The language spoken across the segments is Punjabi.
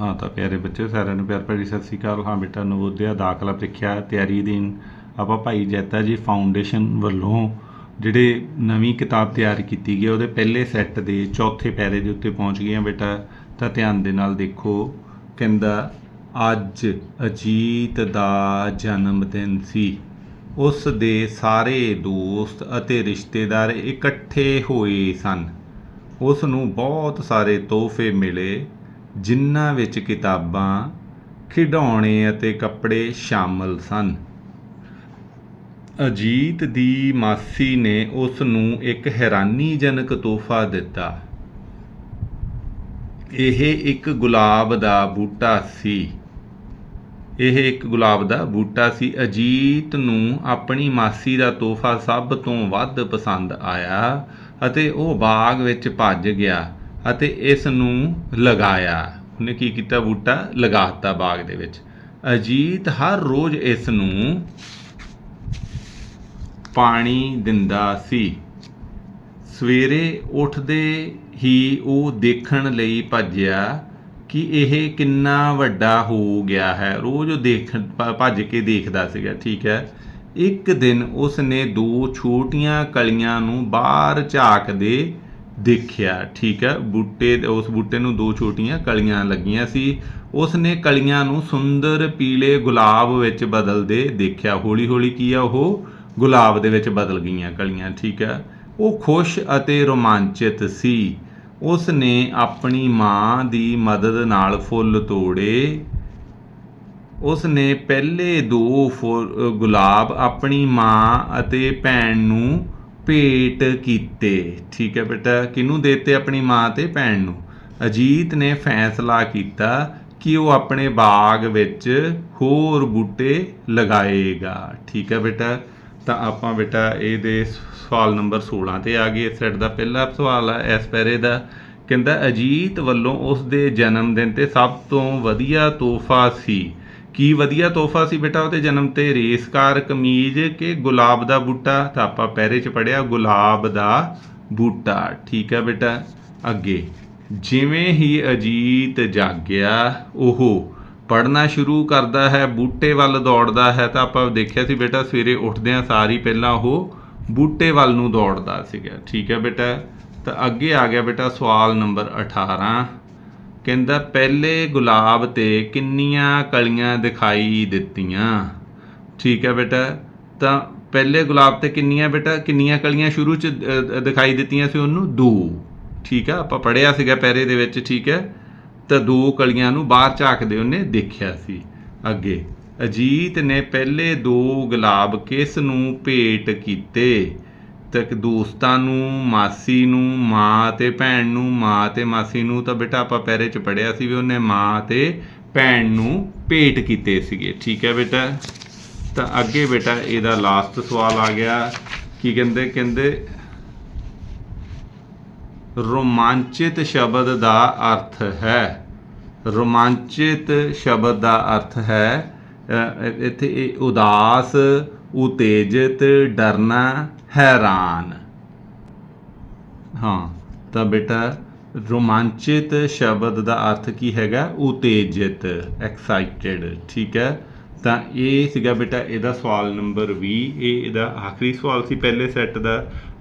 ਹਾਂ, ਤਾਂ ਪਿਆਰੇ ਬੱਚੇ, ਸਾਰਿਆਂ ਨੂੰ ਪਿਆਰ ਭਰੀ ਸਤਿ ਸ੍ਰੀ ਅਕਾਲ। ਹਾਂ ਬੇਟਾ, ਨਵੋਦਿਆ ਦਾਖਲਾ ਪ੍ਰੀਖਿਆ, ਤਿਆਰੀ ਦੀਨ। ਆਪਾਂ ਭਾਈ ਜੈਤਾ ਜੀ ਫਾਊਂਡੇਸ਼ਨ ਵੱਲੋਂ ਜਿਹੜੇ ਨਵੀਂ ਕਿਤਾਬ ਤਿਆਰ ਕੀਤੀ ਗਈ, ਉਹਦੇ ਪਹਿਲੇ ਸੈੱਟ ਦੇ ਚੌਥੇ ਪੈਰੇ ਦੇ ਉੱਤੇ ਪਹੁੰਚ ਗਏ ਹਾਂ ਬੇਟਾ। ਤਾਂ ਧਿਆਨ ਦੇ ਨਾਲ ਦੇਖੋ, ਕਹਿੰਦਾ, ਅੱਜ ਅਜੀਤ ਦਾ ਜਨਮ ਦਿਨ ਸੀ। ਉਸ ਦੇ ਸਾਰੇ ਦੋਸਤ ਅਤੇ ਰਿਸ਼ਤੇਦਾਰ ਇਕੱਠੇ ਹੋਏ ਸਨ। ਉਸ ਨੂੰ ਬਹੁਤ ਸਾਰੇ ਤੋਹਫੇ ਮਿਲੇ। ਜਿਨ੍ਹਾਂ ਵਿੱਚ ਕਿਤਾਬਾਂ, ਖਿਡੌਣੇ ਅਤੇ ਕੱਪੜੇ ਸ਼ਾਮਲ ਸਨ। ਅਜੀਤ ਦੀ ਮਾਸੀ ਨੇ ਉਸ ਨੂੰ ਇੱਕ ਹੈਰਾਨੀਜਨਕ ਤੋਹਫਾ ਦਿੱਤਾ। ਇਹ ਇੱਕ ਗੁਲਾਬ ਦਾ ਬੂਟਾ ਸੀ। ਇਹ ਇੱਕ ਗੁਲਾਬ ਦਾ ਬੂਟਾ ਸੀ। ਅਜੀਤ ਨੂੰ ਆਪਣੀ ਮਾਸੀ ਦਾ ਤੋਹਫਾ ਸਭ ਤੋਂ ਵੱਧ ਪਸੰਦ ਆਇਆ ਅਤੇ ਉਹ ਬਾਗ ਵਿੱਚ ਭੱਜ ਗਿਆ। ਅਤੇ ਇਸ ਨੂੰ ਲਗਾਇਆ। ਉਹਨੇ ਕੀ ਕੀਤਾ? ਬੂਟਾ ਲਗਾਤਾ ਬਾਗ ਦੇ ਵਿੱਚ। ਅਜੀਤ ਹਰ ਰੋਜ਼ ਇਸ ਨੂੰ ਪਾਣੀ ਦਿੰਦਾ ਸੀ। ਸਵੇਰੇ ਉੱਠਦੇ ਹੀ ਉਹ ਦੇਖਣ ਲਈ ਭੱਜਿਆ ਕਿ ਇਹ ਕਿੰਨਾ ਵੱਡਾ ਹੋ ਗਿਆ ਹੈ। ਰੋਜ਼ ਉਹ ਦੇਖ, ਭ- ਭੱਜ ਕੇ ਦੇਖਦਾ ਸੀਗਾ, ਠੀਕ ਹੈ। ਇੱਕ ਦਿਨ ਉਸ ਨੇ ਦੋ ਛੋਟੀਆਂ ਕਲੀਆਂ ਨੂੰ ਬਾਹਰ ਝਾਕਦੇ ਦੇਖਿਆ, ਠੀਕ ਹੈ। ਬੂਟੇ ਉਸ ਬੂਟੇ ਨੂੰ ਦੋ ਛੋਟੀਆਂ ਕਲੀਆਂ ਲੱਗੀਆਂ ਸੀ। ਉਸ ਨੇ ਕਲੀਆਂ ਨੂੰ ਸੁੰਦਰ ਪੀਲੇ ਗੁਲਾਬ ਵਿੱਚ ਬਦਲਦੇ ਦੇਖਿਆ। ਹੌਲੀ ਹੌਲੀ ਕੀ ਆ ਉਹ? ਗੁਲਾਬ ਦੇ ਵਿੱਚ ਬਦਲ ਗਈਆਂ ਕਲੀਆਂ, ਠੀਕ ਹੈ। ਉਹ ਖੁਸ਼ ਅਤੇ ਰੋਮਾਂਚਿਤ ਸੀ। ਉਸ ਨੇ ਆਪਣੀ ਮਾਂ ਦੀ ਮਦਦ ਨਾਲ ਫੁੱਲ ਤੋੜੇ। ਉਸ ਨੇ ਪਹਿਲੇ ਦੋ ਫੁੱਲ ਗੁਲਾਬ ਆਪਣੀ ਮਾਂ ਅਤੇ ਭੈਣ ਨੂੰ ਭੇਟ ਕੀਤੇ। ਠੀਕ ਹੈ ਬੇਟਾ, ਕਿਹਨੂੰ ਦੇਤੇ ਆਪਣੀ ਮਾਂ ਤੇ ਭੈਣ ਨੂੰ? ਅਜੀਤ ਨੇ ਫੈਸਲਾ ਕੀਤਾ ਕਿ ਉਹ ਆਪਣੇ ਬਾਗ ਵਿੱਚ ਹੋਰ ਬੂਟੇ ਲਗਾਏਗਾ। ਠੀਕ ਹੈ ਬੇਟਾ, ਤਾਂ ਆਪਾਂ ਬੇਟਾ ਇਹਦੇ ਸਵਾਲ ਨੰਬਰ 16 ਤੇ ਆ ਗਏ। ਇਸ ਦਾ ਪਹਿਲਾ ਸਵਾਲ ਹੈ ਇਸ ਪੈਰੇ ਦਾ। ਕਹਿੰਦਾ, ਅਜੀਤ ਵੱਲੋਂ ਉਸ ਦੇ ਜਨਮ ਦਿਨ ਤੇ ਸਭ ਤੋਂ ਵਧੀਆ ਤੋਹਫਾ ਸੀ। ਕੀ ਵਧੀਆ ਤੋਹਫਾ ਸੀ ਬੇਟਾ ਉਹਦੇ ਜਨਮ ਤੇ? ਰੇਸਕਾਰ ਕਮੀਜ਼ ਕਿ ਗੁਲਾਬ ਦਾ ਬੂਟਾ? ਤਾਂ ਆਪਾਂ ਪਹਿਰੇ ਚ ਪੜਿਆ ਗੁਲਾਬ ਦਾ ਬੂਟਾ। ਠੀਕ ਹੈ ਬੇਟਾ, ਅੱਗੇ। ਜਿਵੇਂ ਹੀ ਅਜੀਤ ਜਾਗਿਆ, ਉਹ ਪੜਨਾ ਸ਼ੁਰੂ ਕਰਦਾ ਹੈ, ਬੂਟੇ ਵੱਲ ਦੌੜਦਾ ਹੈ। ਤਾਂ ਆਪਾਂ ਦੇਖਿਆ ਸੀ ਬੇਟਾ, ਸਵੇਰੇ ਉੱਠਦਿਆਂ ਸਾਰੀ ਪਹਿਲਾਂ ਉਹ ਬੂਟੇ ਵੱਲ ਨੂੰ ਦੌੜਦਾ ਸੀਗਾ। ਠੀਕ ਹੈ ਬੇਟਾ, ਤਾਂ ਅੱਗੇ ਆ ਗਿਆ ਬੇਟਾ ਸਵਾਲ ਨੰਬਰ 18 ਕਹਿੰਦਾ, ਪਹਿਲੇ ਗੁਲਾਬ ਤੇ ਕਿੰਨੀਆਂ ਕਲੀਆਂ ਦਿਖਾਈ ਦਿੱਤੀਆਂ। ਠੀਕ ਹੈ ਬੇਟਾ, ਤਾਂ ਪਹਿਲੇ ਗੁਲਾਬ ਤੇ ਕਿੰਨੀਆਂ ਬੇਟਾ, ਕਿੰਨੀਆਂ ਕਲੀਆਂ ਸ਼ੁਰੂ ਚ ਦਿਖਾਈ ਦਿੱਤੀਆਂ ਸੀ ਉਹਨੂੰ? ਦੋ। ਠੀਕ ਹੈ ਆਪਾਂ ਪੜਿਆ ਸੀਗਾ ਪਹਿਰੇ ਦੇ ਵਿੱਚ, ਠੀਕ ਹੈ? ਤਾਂ ਦੋ ਕਲੀਆਂ ਨੂੰ ਬਾਹਰ ਝਾਕਦੇ ਉਹਨੇ ਦੇਖਿਆ ਸੀ ਅੱਗੇ। ਅਜੀਤ ਨੇ ਪਹਿਲੇ ਦੋ ਗੁਲਾਬ ਕਿਸ ਨੂੰ ਭੇਟ ਕੀਤੇ? ਤੱਕ ਦੋਸਤਾਂ ਨੂੰ, ਮਾਸੀ ਨੂੰ, ਮਾਂ ਤੇ ਭੈਣ ਨੂੰ, ਮਾਂ ਤੇ ਮਾਸੀ ਨੂੰ ਤਾਂ ਬੇਟਾ ਆਪਾਂ ਪਹਿਰੇ ਚ ਪੜਿਆ ਸੀ ਵੀ ਉਹਨੇ ਮਾਂ ਤੇ ਭੈਣ ਨੂੰ ਭੇਟ ਕੀਤੇ ਸੀਗੇ। ਠੀਕ ਹੈ ਬੇਟਾ? ਤਾਂ ਅੱਗੇ ਬੇਟਾ ਇਹਦਾ ਲਾਸਟ ਸਵਾਲ ਆ ਗਿਆ। ਕੀ ਕਹਿੰਦੇ? ਕਹਿੰਦੇ, ਰੋਮਾਂਚਿਤ ਸ਼ਬਦ ਦਾ ਅਰਥ ਹੈ। ਰੋਮਾਂਚਿਤ ਸ਼ਬਦ ਦਾ ਅਰਥ ਹੈ ਇੱਥੇ ਇਹ ਉਦਾਸ, ਉਤੇਜਿਤ, ਡਰਨਾ ਹੈਰਾਨ। ਹਾਂ, ਤਾਂ ਬੇਟਾ, ਰੋਮਾਂਚਿਤ ਸ਼ਬਦ ਦਾ ਅਰਥ ਕੀ ਹੈਗਾ? ਉਤੇਜਿਤ ਐਕਸਾਈਟਿਡ ਠੀਕ ਹੈ? ਤਾਂ ਇਹ ਸੀਗਾ ਬੇਟਾ ਇਹਦਾ ਸਵਾਲ ਨੰਬਰ 20 ਇਹ ਇਹਦਾ ਆਖਰੀ ਸਵਾਲ ਸੀ ਪਹਿਲੇ ਸੈੱਟ ਦਾ।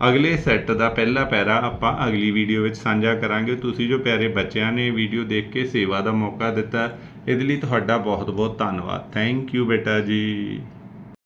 ਅਗਲੇ ਸੈੱਟ ਦਾ ਪਹਿਲਾ ਪੈਰਾ ਆਪਾਂ ਅਗਲੀ ਵੀਡੀਓ ਵਿੱਚ ਸਾਂਝਾ ਕਰਾਂਗੇ। ਤੁਸੀਂ ਜੋ ਪਿਆਰੇ ਬੱਚਿਆਂ ਨੇ ਵੀਡੀਓ ਦੇਖ ਕੇ ਸੇਵਾ ਦਾ ਮੌਕਾ ਦਿੱਤਾ, ਇਹਦੇ ਲਈ ਤੁਹਾਡਾ ਬਹੁਤ ਬਹੁਤ ਧੰਨਵਾਦ। ਥੈਂਕ ਯੂ ਬੇਟਾ ਜੀ।